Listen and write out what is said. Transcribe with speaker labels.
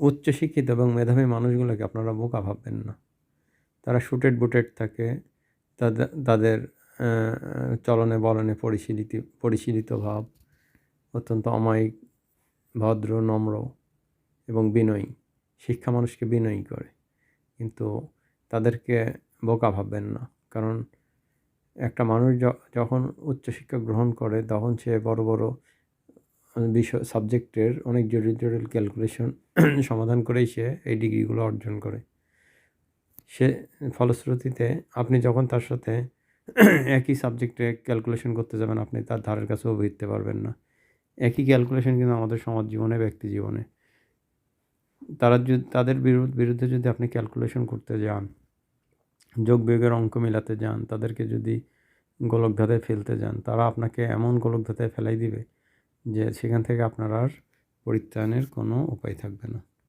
Speaker 1: উচ্চশিক্ষিত এবং মেধাবী মানুষগুলোকে আপনারা বোকা ভাববেন না। তারা শুটেড বুটেড থাকে তাদের চলনে বলনে পরিশীলিত পরিশীলিত ভাব অত্যন্ত অমায়িক, ভদ্র, নম্র এবং বিনয়ী। শিক্ষা মানুষকে বিনয়ী করে। কিন্তু তাদেরকে বোকা ভাববেন না। কারণ একটা মানুষ যখন উচ্চশিক্ষা গ্রহণ করে, তখন সে বড় বড় বিষয় সাবজেক্টের অনেক জটিল জটিল ক্যালকুলেশন সমাধান করেই সে এই ডিগ্রিগুলো অর্জন করে। সে ফলশ্রুতিতে আপনি যখন তার সাথে একই সাবজেক্টে ক্যালকুলেশন করতে যাবেন, আপনি তার ধারের কাছেও ভিড়তে পারবেন না। একই ক্যালকুলেশন কিন্তু আমাদের সমাজ জীবনে, ব্যক্তি জীবনে। তারা যদি, তাদের বিরুদ্ধ যদি আপনি ক্যালকুলেশন করতে যান, যোগ বিয়োগের অঙ্ক মেলাতে যান, তাদেরকে যদি গোলকধাঁধায় ফেলতে যান, তারা আপনাকে এমন গোলকধাঁধায় ফেলাই দিবে যে সেখান থেকে আপনার আর পরিত্রাণের কোনো উপায় থাকবে না।